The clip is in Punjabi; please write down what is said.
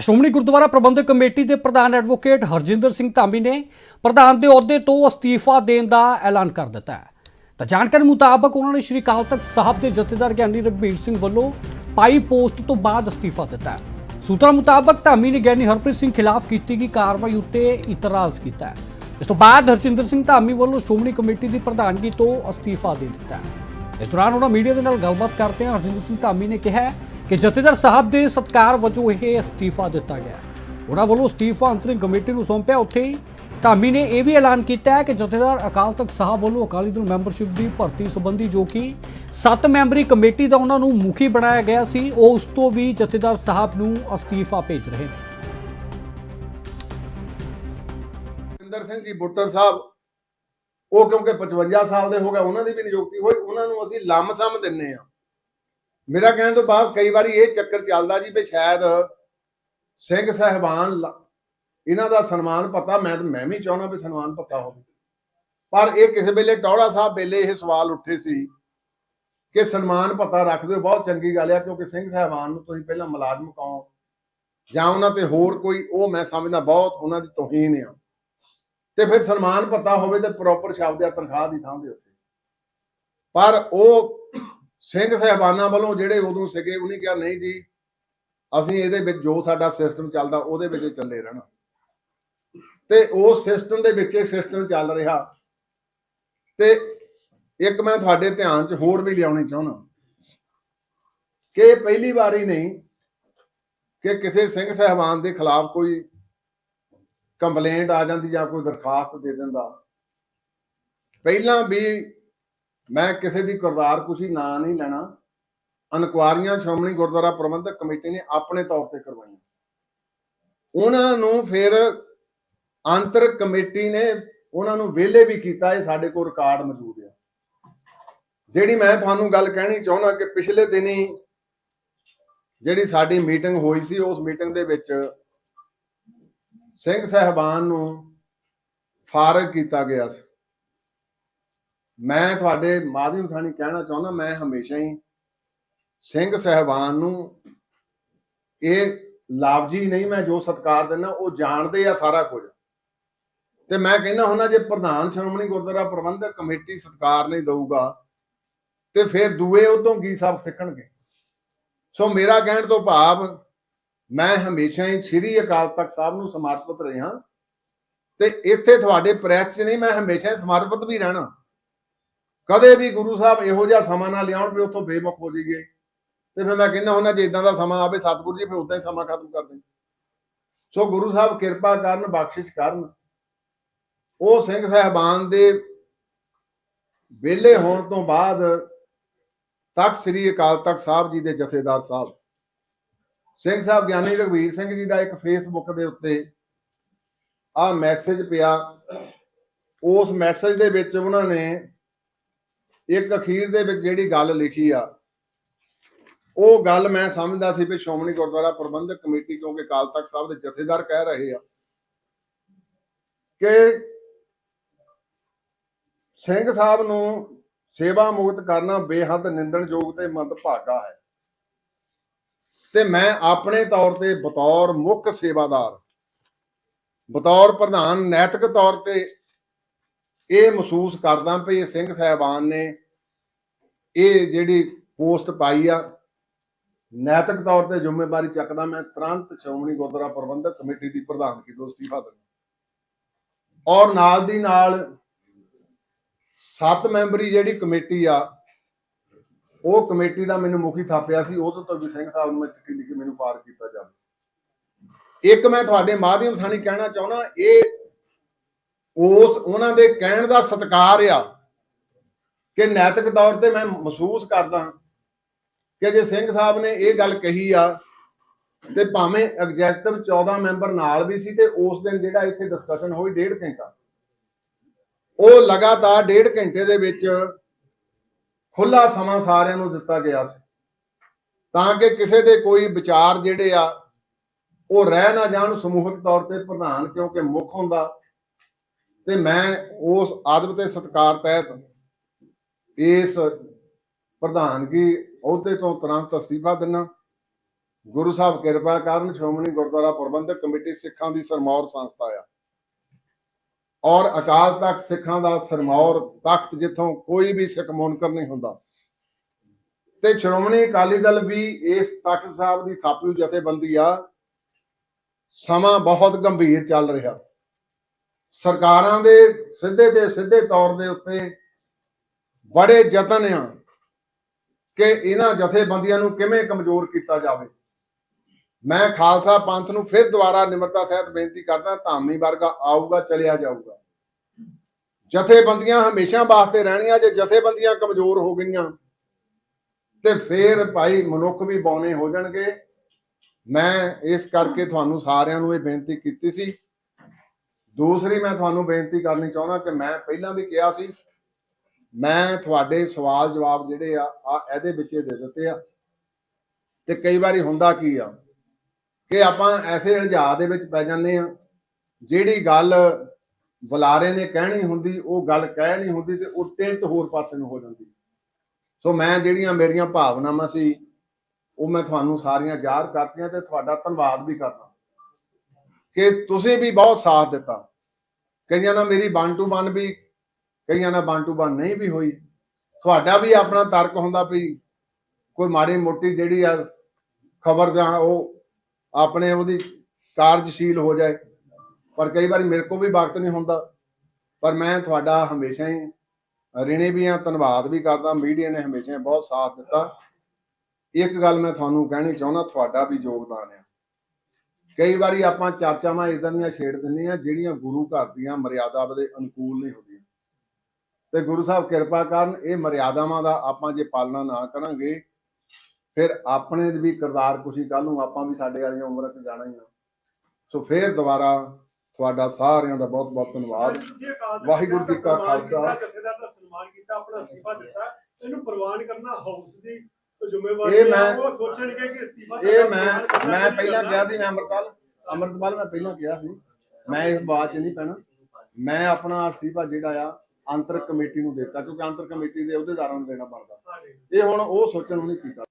ਸ਼੍ਰੋਮਣੀ ਗੁਰਦੁਆਰਾ ਪ੍ਰਬੰਧਕ ਕਮੇਟੀ ਦੇ ਪ੍ਰਧਾਨ ਐਡਵੋਕੇਟ ਹਰਜਿੰਦਰ ਸਿੰਘ ਧਾਮੀ ਨੇ ਪ੍ਰਧਾਨ ਦੇ ਅਹੁਦੇ ਤੋਂ ਅਸਤੀਫਾ ਦੇਣ ਦਾ ਐਲਾਨ ਕਰ ਦਿੱਤਾ ਹੈ। ਤਾਂ ਜਾਣਕਾਰੀ ਮੁਤਾਬਕ ਉਹਨਾਂ ਨੇ ਸ਼੍ਰੀ ਅਕਾਲ ਤਖਤ ਸਾਹਿਬ ਦੇ ਜਥੇਦਾਰ ਗਿਆਨੀ ਰਘਬੀਰ ਸਿੰਘ ਵੱਲੋਂ ਪਾਈ ਪੋਸਟ ਤੋਂ ਬਾਅਦ ਅਸਤੀਫਾ ਦਿੱਤਾ ਹੈ। ਸੂਤਰਾਂ ਮੁਤਾਬਕ ਧਾਮੀ ਨੇ ਗਿਆਨੀ ਹਰਪ੍ਰੀਤ ਸਿੰਘ ਖਿਲਾਫ ਕੀਤੀ ਗਈ ਕਾਰਵਾਈ ਉੱਤੇ ਇਤਰਾਜ਼ ਕੀਤਾ ਹੈ। ਇਸ ਤੋਂ ਬਾਅਦ ਹਰਜਿੰਦਰ ਸਿੰਘ ਧਾਮੀ ਵੱਲੋਂ ਸ਼੍ਰੋਮਣੀ ਕਮੇਟੀ ਦੀ ਪ੍ਰਧਾਨਗੀ ਤੋਂ ਅਸਤੀਫਾ ਦੇ ਦਿੱਤਾ ਹੈ। ਇਸ ਦੌਰਾਨ ਉਹਨਾਂ ਮੀਡੀਆ ਦੇ ਨਾਲ ਗੱਲਬਾਤ ਕਰਦੇ ਹਰਜਿੰਦਰ ਸਿੰਘ ਧਾਮੀ ਨੇ ਕਿਹਾ ਕਿ ਜਥੇਦਾਰ ਸਾਹਿਬ ਦੇ ਸਤਕਾਰ ਵਜੋਂ ਇਹ ਅਸਤੀਫਾ ਦਿੱਤਾ ਗਿਆ। ਉਹਨਾਂ ਵੱਲੋਂ ਅਸਤੀਫਾ ਅੰਤਰਿਮ ਕਮੇਟੀ ਨੂੰ ਸੌਂਪਿਆ। ਉੱਥੇ ਹੀ ਧਾਮੀ ਨੇ ਇਹ ਵੀ ਐਲਾਨ ਕੀਤਾ ਹੈ ਕਿ ਜਥੇਦਾਰ ਅਕਾਲ ਤਖਤ ਸਾਹਿਬ ਵੱਲੋਂ ਅਕਾਲੀ ਦਲ ਮੈਂਬਰਸ਼ਿਪ ਦੀ ਭਰਤੀ ਸੰਬੰਧੀ ਜੋ ਕਿ 7 ਮੈਂਬਰੀ ਕਮੇਟੀ ਦਾ ਉਹਨਾਂ ਨੂੰ ਮੁਖੀ ਬਣਾਇਆ ਗਿਆ ਸੀ, ਉਹ ਉਸ ਤੋਂ ਵੀ ਜਥੇਦਾਰ ਸਾਹਿਬ ਨੂੰ ਅਸਤੀਫਾ ਭੇਜ ਰਹੇ ਨੇ। ਇੰਦਰ ਸਿੰਘ ਜੀ, ਬੁੱਟਰ ਸਾਹਿਬ, ਉਹ ਕਿਉਂਕਿ 55 ਸਾਲ ਦੇ ਹੋ ਗਏ, ਉਹਨਾਂ ਦੀ ਵੀ ਨਿਯੁਕਤੀ ਹੋਈ, ਉਹਨਾਂ ਨੂੰ ਅਸੀਂ ਲੰਮਸਮ ਦਿੰਨੇ ਆ। ਮੇਰਾ ਕਹਿਣ ਤੋਂ ਬਾਅਦ ਕਈ ਵਾਰੀ ਇਹ ਚੱਕਰ ਚੱਲਦਾ ਜੀ ਵੀ ਸ਼ਾਇਦ ਸਿੰਘ ਸਹਿਬਾਨ ਇਹਨਾਂ ਦਾ ਸਨਮਾਨ ਪਤਾ, ਮੈਂ ਮੈਂ ਵੀ ਚਾਹੁੰਦਾ ਵੀ ਸਨਮਾਨ ਪਤਾ ਹੋਵੇ। ਪਰ ਇਹ ਕਿਸੇ ਵੇਲੇ ਟੌੜਾ ਸਾਹਿਬ ਵੇਲੇ ਇਹ ਸਵਾਲ ਉੱਠੇ ਸੀ ਕਿ ਸਨਮਾਨ ਪਤਾ ਰੱਖਦੇ ਬਹੁਤ ਚੰਗੀ ਗੱਲ ਆ, ਕਿਉਂਕਿ ਸਿੰਘ ਸਹਿਬਾਨ ਨੂੰ ਤੁਸੀਂ ਪਹਿਲਾਂ ਮੁਲਾਜ਼ਮ ਕਹੋ, ਜਾਂ ਉਹਨਾਂ ਤੇ ਹੋਰ ਕੋਈ, ਉਹ ਮੈਂ ਸਮਝਦਾ ਬਹੁਤ ਉਹਨਾਂ ਦੀ ਤੋਹੀਨ ਆ। ਤੇ ਫਿਰ ਸਨਮਾਨ ਪਤਾ ਹੋਵੇ ਤੇ ਪ੍ਰੋਪਰ ਸ਼ਬਦ ਆ ਤਨਖਾਹ ਦੀ ਥਾਂ ਦੇ ਉੱਤੇ। ਪਰ ਉਹ ਸਿੰਘ ਸਹਿਬਾਨਾਂ ਵੱਲੋਂ ਜਿਹੜੇ ਉਦੋਂ ਸੀਗੇ, ਉਹਨੇ ਕਿਹਾ, ਨਹੀਂ ਜੀ, ਅਸੀਂ ਇਹਦੇ ਵਿੱਚ ਜੋ ਸਾਡਾ ਸਿਸਟਮ ਚੱਲਦਾ, ਉਹਦੇ ਵਿੱਚ ਚੱਲੇ ਰਹਿਣਾ। ਤੇ ਉਹ ਸਿਸਟਮ ਦੇ ਵਿੱਚ ਇਹ ਸਿਸਟਮ ਚੱਲ ਰਿਹਾ। ਤੇ ਇੱਕ ਮੈਂ ਤੁਹਾਡੇ ਧਿਆਨ 'ਚ ਹੋਰ ਵੀ ਲਿਆਉਣੀ ਚਾਹੁੰਦਾ ਕਿ ਪਹਿਲੀ ਵਾਰੀ ਨਹੀਂ ਕਿ ਕਿਸੇ ਸਿੰਘ ਸਹਿਬਾਨ ਦੇ ਖਿਲਾਫ ਕੋਈ ਕੰਪਲੇਂਟ ਆ ਜਾਂਦੀ ਜਾਂ ਕੋਈ ਦਰਖਾਸਤ ਦੇ ਦਿੰਦਾ। ਪਹਿਲਾਂ ਵੀ ਮੈਂ ਕਿਸੇ ਦੀ ਕਰਦਾਰ ਕੁਸ਼ੀ ਨਾਂ ਨਹੀਂ ਲੈਣਾ। ਇਨਕੁਆਰੀਆਂ ਸ਼੍ਰੋਮਣੀ ਗੁਰਦੁਆਰਾ ਪ੍ਰਬੰਧਕ ਕਮੇਟੀ ਨੇ ਆਪਣੇ ਤੌਰ ਤੇ ਕਰਵਾਈਆਂ। ਉਹਨਾਂ ਨੂੰ ਫਿਰ ਅੰਤਰ ਕਮੇਟੀ ਨੇ ਉਹਨਾਂ ਨੂੰ ਵਿਹਲੇ ਵੀ ਕੀਤਾ, ਇਹ ਸਾਡੇ ਕੋਲ ਰਿਕਾਰਡ ਮੌਜੂਦ ਹੈ ਜਿਹੜੀ ਮੈਂ ਤੁਹਾਨੂੰ ਗੱਲ ਕਹਿਣੀ ਚਾਹੁੰਦਾ ਕਿ ਪਿਛਲੇ ਦਿਨੀ ਜਿਹੜੀ ਸਾਡੀ ਮੀਟਿੰਗ ਹੋਈ ਸੀ, ਉਸ ਮੀਟਿੰਗ ਦੇ ਵਿੱਚ ਸਿੰਘ ਸਹਿਬਾਨ ਨੂੰ ਫਾਰਗ ਕੀਤਾ ਗਿਆ ਸੀ। ਮੈਂ ਤੁਹਾਡੇ ਮਾਧਿਅਮ ਥਾਣੀ ਕਹਿਣਾ ਚਾਹੁੰਦਾ, ਮੈਂ ਹਮੇਸ਼ਾ ਹੀ ਸਿੰਘ ਸਹਿਬਾਨ ਨੂੰ ਇਹ ਲਾਭਜੀ ਨਹੀਂ ਮੈਂ ਜੋ ਸਤਕਾਰ ਦਿੰਦਾ, ਉਹ ਜਾਣਦੇ ਆ ਸਾਰਾ ਕੁਝ। ਤੇ ਮੈਂ ਕਹਿੰਦਾ ਹੁੰਦਾ, ਜੇ ਪ੍ਰਧਾਨ ਸ਼੍ਰੋਮਣੀ ਗੁਰਦੁਆਰਾ ਪ੍ਰਬੰਧਕ ਕਮੇਟੀ ਸਤਕਾਰ ਨਹੀਂ ਦਊਗਾ, ਤੇ ਫਿਰ ਦੂਏ ਉਦੋਂ ਕੀ ਸਭ ਸਿੱਖਣਗੇ? ਸੋ ਮੇਰਾ ਕਹਿਣ ਤੋਂ ਭਾਵ, ਮੈਂ ਹਮੇਸ਼ਾ ਹੀ ਸ੍ਰੀ ਅਕਾਲ ਤਖਤ ਸਾਹਿਬ ਨੂੰ ਸਮਰਪਿਤ ਰਿਹਾ, ਤੇ ਇੱਥੇ ਤੁਹਾਡੇ ਪ੍ਰੈਸ 'ਚ ਨਹੀਂ, ਮੈਂ ਹਮੇਸ਼ਾ ਹੀ ਸਮਰਪਿਤ ਵੀ ਰਹਿਣਾ। ਕਦੇ ਵੀ ਗੁਰੂ ਸਾਹਿਬ ਇਹੋ ਜਿਹਾ ਸਮਾਂ ਨਾ ਲਿਆਉਣ ਵੀ ਉੱਥੋਂ ਬੇਮੁਖ ਹੋ ਜਾਈਏ। ਤੇ ਫਿਰ ਮੈਂ ਕਹਿੰਦਾ ਹੁੰਦਾ, ਜੇ ਇਦਾਂ ਦਾ ਸਮਾਂ ਆਵੇ ਸਤਿਗੁਰੂ ਜੀ, ਫਿਰ ਉਦਾਂ ਹੀ ਸਮਾਂ ਖਤਮ ਕਰ ਦੇ ਸੋ ਗੁਰੂ ਸਾਹਿਬ ਕਿਰਪਾ ਕਰਨ, ਬਖਸ਼ਿਸ਼ ਕਰਨ। ਉਹ ਸਿੰਘ ਸਹਿਬਾਨ ਦੇ ਵਿਹਲੇ ਹੋਣ ਤੋਂ ਬਾਅਦ ਤਖਤ ਸ੍ਰੀ ਅਕਾਲ ਤਖਤ ਸਾਹਿਬ ਜੀ ਦੇ ਜਥੇਦਾਰ ਸਾਹਿਬ। ਸਿੰਘ ਸਾਹਿਬ ਗਿਆਨੀ ਰਘਵੀਰ ਸਿੰਘ ਜੀ ਦਾ ਇੱਕ ਫੇਸਬੁੱਕ ਦੇ ਉੱਤੇ ਆ ਮੈਸੇਜ ਪਿਆ। ਉਸ ਮੈਸੇਜ ਦੇ ਵਿੱਚ ਉਹਨਾਂ ਨੇ ਇੱਕ ਅਖੀਰ ਦੇ ਵਿੱਚ ਜਿਹੜੀ ਗੱਲ ਲਿਖੀ ਆ, ਉਹ ਗੱਲ ਮੈਂ ਸਮਝਦਾ ਸੀ ਵੀ ਸ਼੍ਰੋਮਣੀ ਗੁਰਦੁਆਰਾ ਪ੍ਰਬੰਧਕ ਕਮੇਟੀ, ਕਿਉਂਕਿ ਅਕਾਲ ਤਖਤ ਸਾਹਿਬ ਦੇ ਜਥੇਦਾਰ ਕਹਿ ਰਹੇ ਆ ਕਿ ਸਿੰਘ ਸਾਹਿਬ ਨੂੰ ਸੇਵਾ ਮੁਕਤ ਕਰਨਾ ਬੇਹੱਦ ਨਿੰਦਣਯੋਗ ਤੇ ਮੰਦਭਾਗਾ ਹੈ। ਤੇ ਮੈਂ ਆਪਣੇ ਤੌਰ ਤੇ ਬਤੌਰ ਮੁੱਖ ਸੇਵਾਦਾਰ, ਬਤੌਰ ਪ੍ਰਧਾਨ, ਨੈਤਿਕ ਤੌਰ ਤੇ ਇਹ ਮਹਿਸੂਸ ਕਰਦਾ ਵੀ ਇਹ ਸਿੰਘ ਸਾਹਿਬਾਨ ਨੇ ਇਹ ਜਿਹੜੀ ਪੋਸਟ ਪਾਈ ਆ, ਨੈਤਿਕ ਤੌਰ ਤੇ ਜ਼ਿੰਮੇਵਾਰੀ ਚੱਕਦਾ, ਮੈਂ ਤੁਰੰਤ ਸ਼੍ਰੋਮਣੀ ਗੁਰਦੁਆਰਾ ਪ੍ਰਬੰਧਕ ਕਮੇਟੀ ਦੀ ਪ੍ਰਧਾਨਗੀ ਤੋਂ ਅਸਤੀਫਾ ਦਿੰਦਾ ਔਰ ਨਾਲ ਦੀ ਨਾਲ ਸੱਤ ਮੈਂਬਰੀ ਜਿਹੜੀ ਕਮੇਟੀ ਆ, ਉਹ ਕਮੇਟੀ ਦਾ ਮੈਨੂੰ ਮੁਖੀ ਥਾਪਿਆ ਸੀ, ਉਹਦੇ ਤੋਂ ਵੀ ਸਿੰਘ ਸਾਹਿਬ ਨੂੰ ਮੈਂ ਚਿੱਠੀ ਲਿਖੀ, ਮੈਨੂੰ ਫਾਰ ਕੀਤਾ ਜਾਵੇ। ਇੱਕ ਮੈਂ ਤੁਹਾਡੇ ਮਾਧਿਅਮ ਸਾਨੀ ਕਹਿਣਾ ਚਾਹੁੰਦਾ, ਇਹ ਉਸ ਉਹਨਾਂ ਦੇ ਕਹਿਣ ਦਾ ਸਤਿਕਾਰ ਆ ਕਿ ਨੈਤਿਕ ਤੌਰ ਤੇ ਮੈਂ ਮਹਿਸੂਸ ਕਰਦਾ ਕਿ ਜੇ ਸਿੰਘ ਸਾਹਿਬ ਨੇ ਇਹ ਗੱਲ ਕਹੀ ਆ ਤੇ ਭਾਵੇਂ ਐਗਜ਼ੈਕਟਿਵ 14 ਮੈਂਬਰ ਨਾਲ ਵੀ ਸੀ ਤੇ ਉਸ ਦਿਨ ਜਿਹੜਾ ਇੱਥੇ ਡਿਸਕਸ਼ਨ ਹੋਈ ਡੇਢ ਘੰਟਾ, ਉਹ ਲਗਾਤਾਰ ਡੇਢ ਘੰਟੇ ਦੇ ਵਿੱਚ ਖੁੱਲਾ ਸਮਾਂ ਸਾਰਿਆਂ ਨੂੰ ਦਿੱਤਾ ਗਿਆ ਸੀ। ਤਾਂ ਕਿ ਕਿਸੇ ਦੇ ਕੋਈ ਵਿਚਾਰ ਜਿਹੜੇ ਆ, ਉਹ ਰਹਿ ਨਾ ਜਾਣ ਸਮੂਹਕ ਤੌਰ ਤੇ ਪ੍ਰਧਾਨ ਕਿਉਂਕਿ ਮੁੱਖ ਹੁੰਦਾ। ਤੇ ਮੈਂ ਉਸ ਆਦਬ ਤੇ ਸਤਕਾਰ ਤਹਿਤ ਇਸ ਪ੍ਰਧਾਨਗੀ ਅਹੁਦੇ ਤੋਂ ਤੁਰੰਤ ਅਸਤੀਫਾ ਦਿੰਨਾ। ਗੁਰੂ ਸਾਹਿਬ ਕਿਰਪਾ ਕਰਨ ਸ਼੍ਰੋਮਣੀ ਗੁਰਦੁਆਰਾ ਪ੍ਰਬੰਧਕ ਕਮੇਟੀ ਸਿੱਖਾਂ ਦੀ ਸਰਮੌਰ ਸੰਸਥਾ ਆ। ਔਰ ਅਕਾਲ ਤਖਤ ਸਿੱਖਾਂ ਦਾ ਸਰਮੌਰ ਤਖਤ ਜਿੱਥੋਂ ਕੋਈ ਵੀ ਸਿੱਖ ਮੁਨਕਰ ਨਹੀਂ ਹੁੰਦਾ। ਤੇ ਸ਼੍ਰੋਮਣੀ ਅਕਾਲੀ ਦਲ ਵੀ ਇਸ ਤਖਤ ਸਾਹਿਬ ਦੀ ਥਾਪਿਓ ਜਥੇਬੰਦੀ ਆ। ਸਮਾਂ ਬਹੁਤ ਗੰਭੀਰ ਚੱਲ ਰਿਹਾ। ਸਰਕਾਰਾਂ ਦੇ ਸਿੱਧੇ ਤੇ ਸਿੱਧੇ ਤੌਰ ਦੇ ਉੱਤੇ ਬੜੇ ਯਤਨ ਆ ਕਿ ਇਹਨਾਂ ਜਥੇਬੰਦੀਆਂ ਨੂੰ ਕਿਵੇਂ ਕਮਜ਼ੋਰ ਕੀਤਾ ਜਾਵੇ। ਮੈਂ ਖਾਲਸਾ ਪੰਥ ਨੂੰ ਫਿਰ ਦੁਬਾਰਾ ਨਿਮਰਤਾ ਸਹਿਤ ਬੇਨਤੀ ਕਰਦਾ, ਧਾਮੀ ਵਰਗਾ ਆਊਗਾ, ਚਲਿਆ ਜਾਊਗਾ। ਜਥੇਬੰਦੀਆਂ ਹਮੇਸ਼ਾ ਵਾਸਤੇ ਰਹਿਣੀਆਂ, ਜੇ ਜਥੇਬੰਦੀਆਂ ਕਮਜ਼ੋਰ ਹੋ ਗਈਆਂ, ਤੇ ਫੇਰ ਭਾਈ ਮਨੁੱਖ ਵੀ ਬੌਨੇ ਹੋ ਜਾਣਗੇ। ਮੈਂ ਇਸ ਕਰਕੇ ਤੁਹਾਨੂੰ ਸਾਰਿਆਂ ਨੂੰ ਇਹ ਬੇਨਤੀ ਕੀਤੀ ਸੀ ਦੂਸਰੀ ਮੈਂ ਤੁਹਾਨੂੰ ਬੇਨਤੀ ਕਰਨੀ ਚਾਹੁੰਦਾ ਕਿ ਮੈਂ ਪਹਿਲਾਂ ਵੀ ਕਿਹਾ ਸੀ, ਮੈਂ ਤੁਹਾਡੇ ਸਵਾਲ ਜਵਾਬ ਜਿਹੜੇ ਆ ਆ ਇਹਦੇ ਵਿੱਚ ਦੇ ਦਿੱਤੇ ਆ। ਤੇ ਕਈ ਵਾਰੀ ਹੁੰਦਾ ਕੀ ਆ ਕਿ ਆਪਾਂ ਐਸੇ ਇਲਜ਼ਾਮ ਦੇ ਵਿੱਚ ਪੈ ਜਾਂਦੇ ਆ, ਜਿਹੜੀ ਗੱਲ ਬੁਲਾਰੇ ਨੇ ਕਹਿਣੀ ਹੁੰਦੀ, ਉਹ ਗੱਲ ਕਹਿ ਨਹੀਂ ਹੁੰਦੀ ਤੇ ਉਹ ਟਿਲਟ ਹੋਰ ਪਾਸੇ ਨੂੰ ਹੋ ਜਾਂਦੀ। ਸੋ ਮੈਂ ਜਿਹੜੀਆਂ ਮੇਰੀਆਂ ਭਾਵਨਾਵਾਂ ਸੀ, ਉਹ ਮੈਂ ਤੁਹਾਨੂੰ ਸਾਰੀਆਂ ਯਾਦ ਕਰਤੀਆਂ ਤੇ ਤੁਹਾਡਾ ਧੰਨਵਾਦ ਵੀ ਕਰਦਾ। ਕਿ ਤੁਸੀਂ ਵੀ ਬਹੁਤ ਸਾਥ ਦਿੱਤਾ। ਕਈਆਂ ਨਾਲ ਮੇਰੀ ਵਨ ਟੂ ਵਨ ਵੀ, ਕਈਆਂ ਨਾਲ ਵਨ ਟੂ ਵਨ ਨਹੀਂ ਵੀ ਹੋਈ। ਤੁਹਾਡਾ ਵੀ ਆਪਣਾ ਤਰਕ ਹੁੰਦਾ ਵੀ ਕੋਈ ਮਾੜੀ ਮੋਟੀ ਜਿਹੜੀ ਆ ਖਬਰ ਜਾਂ ਉਹ ਆਪਣੇ ਉਹਦੀ ਕਾਰਜਸ਼ੀਲ ਹੋ ਜਾਏ। ਪਰ ਕਈ ਵਾਰੀ ਮੇਰੇ ਕੋਲ ਵੀ ਵਕਤ ਨਹੀਂ ਹੁੰਦਾ। ਪਰ ਮੈਂ ਤੁਹਾਡਾ ਹਮੇਸ਼ਾ ਹੀ ਰਿਣੀ ਵੀ ਆ, ਧੰਨਵਾਦ ਵੀ ਕਰਦਾ। ਮੀਡੀਆ ਨੇ ਹਮੇਸ਼ਾ ਹੀ ਬਹੁਤ ਸਾਥ ਦਿੱਤਾ। ਇੱਕ ਗੱਲ ਮੈਂ ਤੁਹਾਨੂੰ ਕਹਿਣੀ ਚਾਹੁੰਦਾ, ਤੁਹਾਡਾ ਵੀ ਯੋਗਦਾਨ ਆ। ਕਈ ਵਾਰੀ ਆਪਾਂ ਚਰਚਾਵਾਂ ਇਦਾਂ ਦੀਆਂ ਛੇੜ ਦਿੰਦੇ ਆ ਜਿਹੜੀਆਂ ਗੁਰੂ ਘਰ ਦੀਆਂ ਮਰਿਆਦਾ ਦੇ ਅਨੁਕੂਲ ਨਹੀਂ ਹੁੰਦੀਆਂ। ਤੇ ਗੁਰੂ ਸਾਹਿਬ ਕਿਰਪਾ ਕਰਨ ਇਹ ਮਰਿਆਦਾਵਾਂ ਦਾ ਆਪਾਂ ਜੇ ਪਾਲਣਾ ਨਾ ਕਰਾਂਗੇ ਫਿਰ ਆਪਣੇ ਦੀ ਵੀ ਕਿਰਦਾਰ ਕੁਸ਼ੀ ਕੱਲ ਨੂੰ ਆਪਾਂ ਵੀ ਸਾਡੇ ਵਾਲੀਆਂ ਉਮਰਾਂ 'ਚ ਜਾਣਾ ਹੀ ਆ। ਸੋ ਫਿਰ ਦੁਬਾਰਾ ਤੁਹਾਡਾ ਸਾਰਿਆਂ ਦਾ ਬਹੁਤ ਬਹੁਤ ਧੰਨਵਾਦ। ਵਾਹਿਗੁਰੂ ਜੀ ਕਾ ਖਾਲਸਾ। ਸਨਮਾਨ ਕੀਤਾ ਆਪਣਾ ਅਸਤੀਫਾ ਦਿੱਤਾ। ਇਹਨੂੰ ਪ੍ਰਵਾਨ ਕਰਨਾ ਹਾਊਸ ਦੀ ਜ਼ਿੰਮੇਵਾਰੀ ਇਹ ਮੈਂ- ਉਹ ਸੋਚਣਗੇ ਕਿ ਅਸਤੀਫਾ ਇਹ ਮੈਂ ਮੈਂ ਪਹਿਲਾਂ ਕਿਹਾ ਸੀ ਮੈਂ ਅੰਮ੍ਰਿਤਪਾਲ ਅੰਮ੍ਰਿਤਪਾਲ ਮੈਂ ਪਹਿਲਾਂ ਕਿਹਾ ਸੀ ਮੈਂ ਇਸ ਬਾਤ 'ਚ ਨਹੀਂ ਪੈਣਾ। ਮੈਂ ਆਪਣਾ ਅਸਤੀਫਾ ਜਿਹੜਾ ਆ ਅੰਤਰ ਕਮੇਟੀ ਨੂੰ ਦਿੱਤਾ ਕਿਉਂਕਿ ਅੰਤਰ ਕਮੇਟੀ ਦੇ ਅਹੁਦੇਦਾਰਾਂ ਨੂੰ ਦੇਣਾ ਪੜਦਾ ਇਹ ਹੁਣ ਉਹ ਸੋਚਣ ਨੂੰ ਨਹੀਂ ਕੀਤਾ।